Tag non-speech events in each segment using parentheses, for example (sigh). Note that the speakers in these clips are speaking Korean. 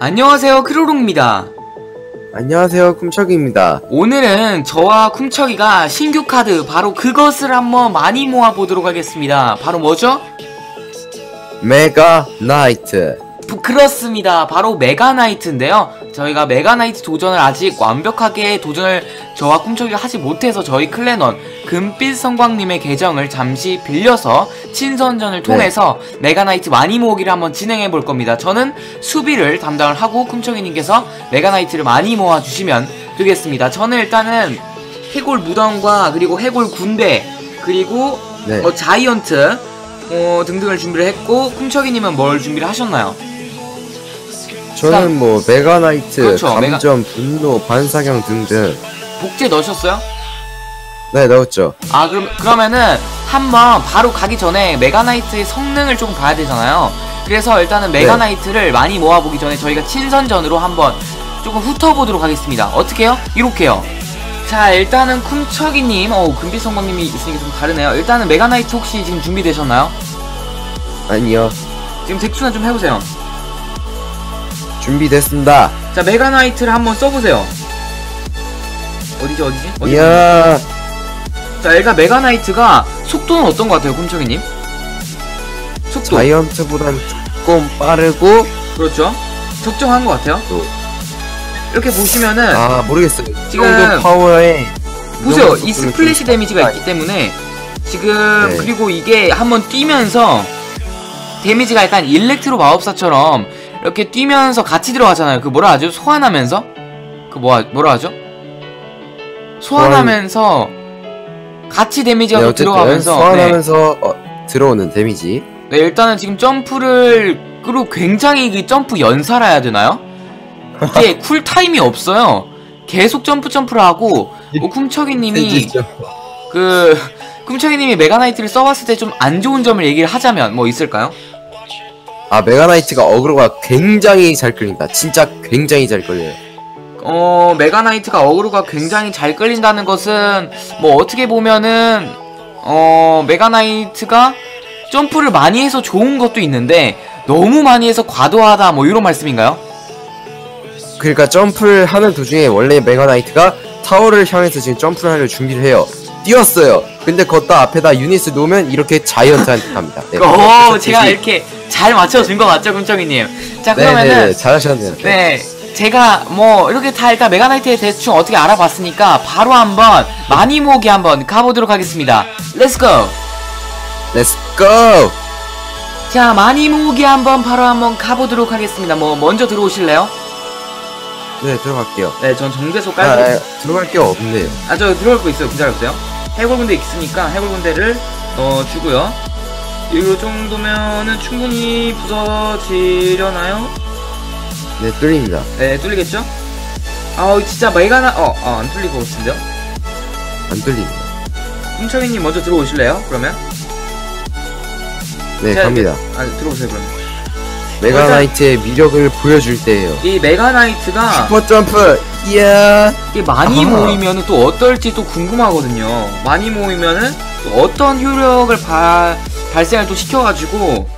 안녕하세요 크로롱입니다 안녕하세요, 쿰척입니다. 오늘은 저와 쿰척이가 신규 카드 바로 그것을 한번 많이 모아보도록 하겠습니다 바로 뭐죠? 메가 나이트. 부- 그렇습니다 바로 메가 나이트인데요 저희가 메가나이트 도전을 아직 완벽하게 도전을 저와 쿰척이가 하지 못해서 저희 클랜원 금빛 성광님의 계정을 잠시 빌려서 친선전을 통해서 메가나이트 많이 모으기를 한번 진행해 볼 겁니다 저는 수비를 담당을 하고 쿰척이님께서 메가나이트를 많이 모아주시면 되겠습니다 저는 일단은 해골 무덤과 그리고 해골 군대 그리고 네. 뭐 자이언트 어, 등등을 준비를 했고 쿰척이님은 뭘 준비를 하셨나요? 저는 뭐 메가 나이트, 그렇죠, 감점, 분노, 반사경 등등. 복제 넣으셨어요? 네, 넣었죠. 아 그럼 그러면은 한번 바로 가기 전에 메가나이트의 성능을 조금 봐야 되잖아요. 그래서 일단은 메가나이트를 많이 모아보기 전에 저희가 친선전으로 한번 조금 훑어보도록 하겠습니다. 어떻게요? 이렇게요. 자 일단은 쿰척이님, 어 금빛성광님이 있으니까 좀 다르네요. 일단은 메가나이트 혹시 지금 준비되셨나요? 아니요. 지금 덱수나 좀 해보세요. 준비됐습니다. 자 메가나이트를 한번 써보세요. 어디지 어디지? 어디? 이야, 자 일단 메가나이트가 속도는 어떤 것 같아요, 쿰척이님? 속도. 자이언트보단 조금 빠르고, 그렇죠. 적정한 것 같아요. 또, 이렇게 보시면은 아, 모르겠어요. 이 지금 파워에. 보세요. 이 스플래시 좀 데미지가 아, 있기 때문에 지금 네. 그리고 이게 한번 뛰면서 데미지가 약간 일렉트로 마법사처럼 이렇게 뛰면서 같이 들어가잖아요. 그 뭐라 하죠? 소환하면서 그 뭐라 뭐라 하죠? 소환하면서 같이 데미지가 네, 들어가면서 네. 소환하면서 어, 들어오는 데미지. 네, 일단은 지금 점프를 그리고 굉장히 그 점프 연사라 해야 되나요? 이게 (laughs) 쿨 타임이 없어요. 계속 점프 점프를 하고 어, (laughs) 쿰척이님이 그 꿈청이님이 메가나이트를 써봤을 때 좀 안 좋은 점을 얘기를 하자면 뭐 있을까요? 아, 메가 나이트가 어그로가 굉장히 잘 끌린다. 진짜 굉장히 잘 끌려요. 어 메가나이트가 어그로가 굉장히 잘 끌린다는 것은 뭐 어떻게 보면은 어 메가나이트가 점프를 많이 해서 좋은 것도 있는데 너무 많이 해서 과도하다 뭐 이런 말씀인가요? 그러니까 점프를 하는 도중에 원래 메가 나이트가 타워를 향해서 지금 점프를 하려 준비를 해요. 뛰었어요. 근데 걷다 앞에다 유닛을 놓으면 이렇게 자이언트한테 갑니다. 네. 어 그래서 제가 대신- 이렇게 잘 맞춰준 것 같죠 꿈청이님? 자 네네네 그러면은 잘하셨네요. 네, 제가 뭐 이렇게 다 일단 메가나이트에 대충 어떻게 알아봤으니까 바로 한번 많이 모으기 한번 가보도록 하겠습니다. 렛츠고! Go. 자, 많이 모으기 한번 바로 한번 가보도록 하겠습니다. 뭐 먼저 들어오실래요? 네 들어갈게요. 네, 전 정제소 아, 깔고 아, 들어갈 게 없네요. 아, 저 들어갈 거 있어요. 기다려보세요. 해골군대 있으니까 해골군대를 넣어주고요. 이 정도면은 충분히 부서지려나요? 네 뚫립니다. 네, 뚫리겠죠? 아우, 진짜 메가나, 어, 어, 안 뚫릴 것 같은데요? 안 뚫립니다. 꿈청이님 먼저 들어오실래요? 그러면? 네 갑니다. 아, 들어오세요, 그러면. 메가 일단- 나이트의 위력을 보여줄 때예요. 이 메가나이트가 슈퍼 점프. 이야. 이게 많이 아하. 모이면은 또 어떨지 또 궁금하거든요. 많이 모이면은 또 어떤 효력을 바, 발생을 또 시켜가지고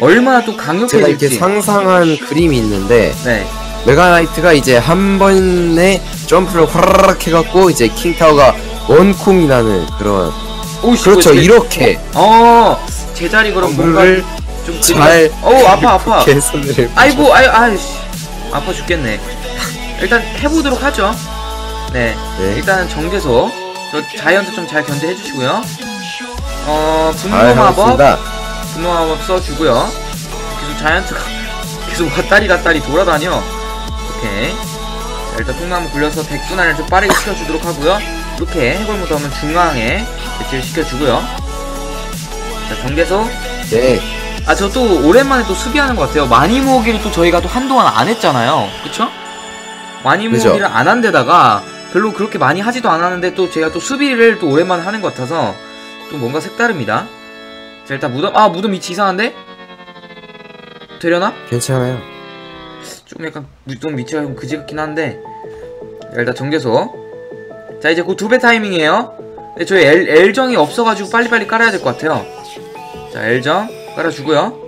얼마나 또 제가 이렇게 강력해질지. 상상한 그림이 있는데 네. 메가 나이트가 이제 한 번에 점프를 화라락 해갖고 이제 킹타워가 원콩이 나는 그런 오씨. 그렇죠 제, 이렇게 어 제자리 그럼 뭔가 좀잘 그리고- 어우 아파 (laughs) 아파. 개선을 아이고 아이 아이씨 아파 죽겠네. 일단 해보도록 하죠. 네. 네. 일단은 정제소 저 자이언트 좀 잘 견제해 주시고요. 어 분노 잘 마법. 분노 마법 써주고요. 계속 자이언트가 (laughs) 계속 왔다리 갔다리 돌아다녀. 오케이. 자, 일단 통나무 굴려서 백순환을 좀 빠르게 시켜주도록 하고요. 이렇게 해골 무덤은 중앙에 배치를 시켜주고요. 자 정제소 네 아 저 또 오랜만에 또 수비하는 것 같아요. 많이 모으기를 또 저희가 또 한동안 안 했잖아요. 그쵸? 많이 그죠. 모으기를 안 한 데다가 별로 그렇게 많이 하지도 않았는데 또 제가 또 수비를 또 오랜만에 하는 것 같아서 또 뭔가 색다릅니다. 자 일단 무덤 아 무덤 위치 이상한데? 되려나? 괜찮아요. 좀 약간 무덤 위치가 좀 그지 같긴 한데 자, 일단 정제소 자 이제 곧 두 배 타이밍이에요 근데 저희 L, L정이 없어가지고 빨리빨리 깔아야 될 것 같아요 자 L정 깔아주고요.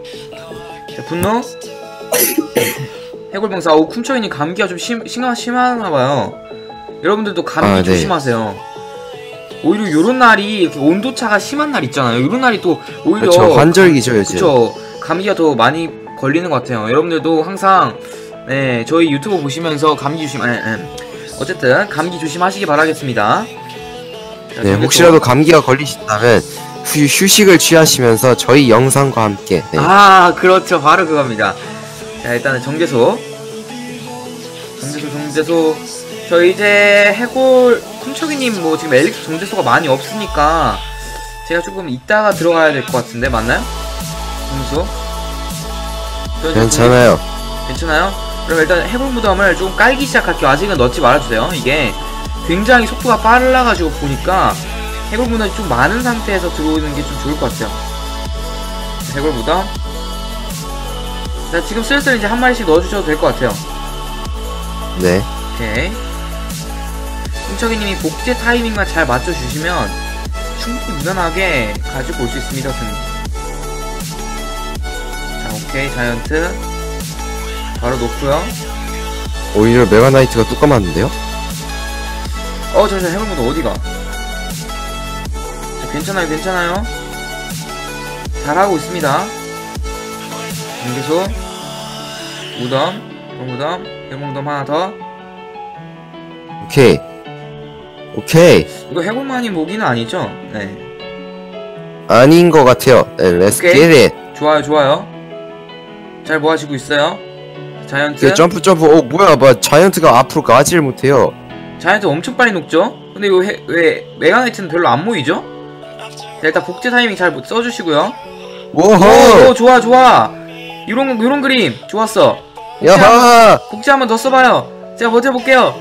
자 분노. (coughs) 해골병사. 오 쿰초이님 감기가 좀 심, 심하, 심하나봐요. 여러분들도 감기 아, 네. 조심하세요. 오히려 요런 날이 이렇게 온도차가 심한 날 있잖아요. 요런 날이 또 오히려 그렇죠. 환절기죠 요즘. 그쵸 감기가 더 많이 걸리는 것 같아요. 여러분들도 항상 네 저희 유튜브 보시면서 감기 조심 에, 에. 어쨌든 감기 조심하시기 바라겠습니다. 자, 네, 혹시라도 또- 감기가 걸리신다면 휴, 휴식을 취하시면서 저희 영상과 함께 네. 아 그렇죠 바로 그겁니다 자 일단은 정제소 정제소 정제소 저 이제 해골 쿰척이님 뭐 지금 엘릭스 정제소가 많이 없으니까 제가 조금 이따가 들어가야 될 것 같은데 맞나요? 정제소 괜찮아요. 괜찮아요? 그럼 일단 해골 무덤을 좀 깔기 시작할게요. 아직은 넣지 말아주세요. 이게 굉장히 속도가 빨라가지고 보니까 해골 무덤이 좀 많은 상태에서 들어오는 게 좀 좋을 것 같아요. 자, 해골 무덤. 자, 지금 슬슬 이제 한 마리씩 넣어주셔도 될 것 같아요. 네. 오케이. 승척이님이 복제 타이밍만 잘 맞춰주시면 충분히 무난하게 가지고 올 수 있습니다, 승. 자, 오케이. 자이언트. 바로 놓고요. 오히려 메가나이트가 뚝 감았는데요? 어, 잠시만, 해골무도 어디가? 자, 괜찮아요, 괜찮아요. 잘하고 있습니다. 경계소, 무덤, 무덤, 해골무덤 하나 더. 오케이. 오케이. 이거 해골만이 모기는 아니죠? 네. 아닌 것 같아요. 네, let's 오케이. get it. 좋아요, 좋아요. 잘 모아지고 있어요. 자이언트. 그 점프 점프. 어 뭐야? 뭐 자이언트가 앞으로 가지를 못해요. 자이언트 엄청 빨리 녹죠? 근데 이거 해- 왜 메가나이트는 별로 안 모이죠? 자, 일단 복제 타이밍 잘 써주시고요. 오, 오호. 오, 좋아, 좋아. 요런, 요런 그림. 좋았어. 야하. 복제 한번 더 써봐요. 제가 버텨볼게요.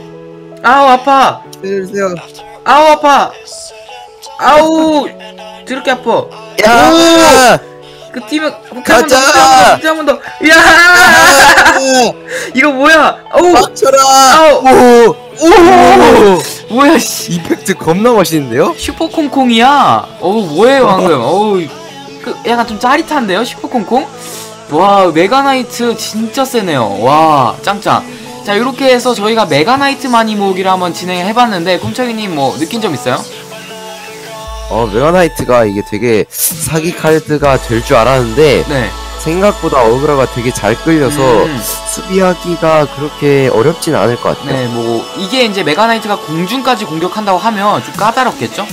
아우, 아파. 해주세요. 아우, 아파. 아우, 드럽게 아파. 야. 그 뛰면, 복제 한번 더, 가자! 복제 한번 더, 복제 한번 더. 야 (laughs) 이거 뭐야? 어우, 맞춰라. 아우. 오. 오. 뭐야, 씨. 이펙트 겁나 멋있는데요? 슈퍼콩콩이야. 어우, 뭐예요, 방금. (laughs) 어우, 그, 약간 좀 짜릿한데요, 슈퍼콩콩? 와, 메가나이트 진짜 세네요. 와, 짱짱. 자, 이렇게 해서 저희가 메가나이트 마니 모으기를 한번 진행해봤는데, 꿈척이님 뭐, 느낀 점 있어요? 어 메가나이트가 이게 되게 사기 카드가 될 줄 알았는데 네. 생각보다 어그로가 되게 잘 끌려서 음, 수비하기가 그렇게 어렵진 않을 것 같아요. 네, 뭐, 이게 이제 메가나이트가 공중까지 공격한다고 하면 좀 까다롭겠죠?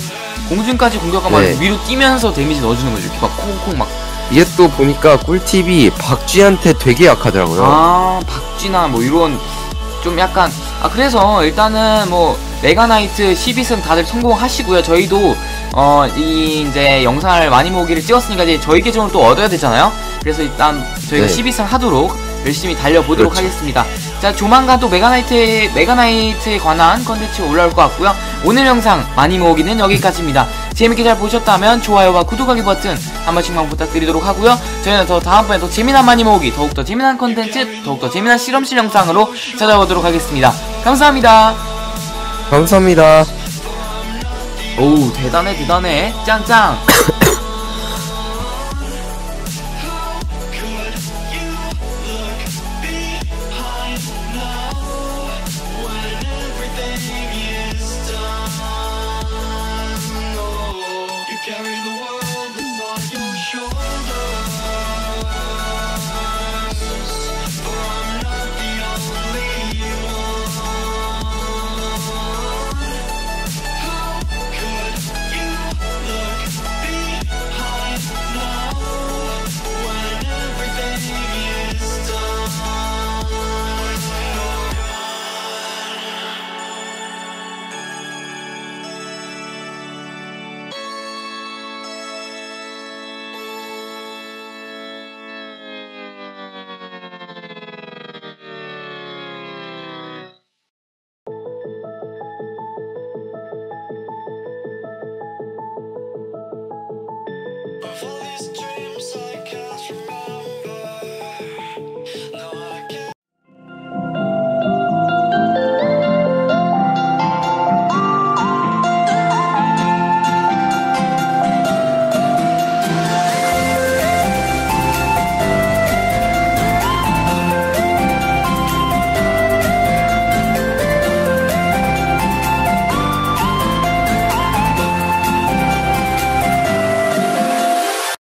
공중까지 공격하면 네. 위로 뛰면서 데미지 넣어주는 거죠. 막 콩콩 막. 이게 또 보니까 꿀팁이 박쥐한테 되게 약하더라고요. 아 박쥐나 뭐 이런 좀 약간 아 그래서 일단은 뭐 메가나이트 12승 다들 성공하시고요 저희도 어 이 이제 영상을 많이 모으기를 찍었으니까 이제 저희 계정을 또 얻어야 되잖아요 그래서 일단 저희가 네. 12승 하도록 열심히 달려보도록 그렇죠. 하겠습니다. 자 조만간 또 메가나이트 메가나이트에 관한 컨텐츠가 올라올 것 같고요. 오늘 영상 많이 모으기는 여기까지입니다. 재밌게 잘 보셨다면 좋아요와 구독하기 버튼 한 번씩만 부탁드리도록 하고요. 저희는 더 다음번에 더 재미난 많이 모으기 더욱더 재미난 컨텐츠 더욱더 재미난 실험실 영상으로 찾아오도록 하겠습니다. 감사합니다. 감사합니다. 오우 대단해 대단해. 짱짱 (coughs) world.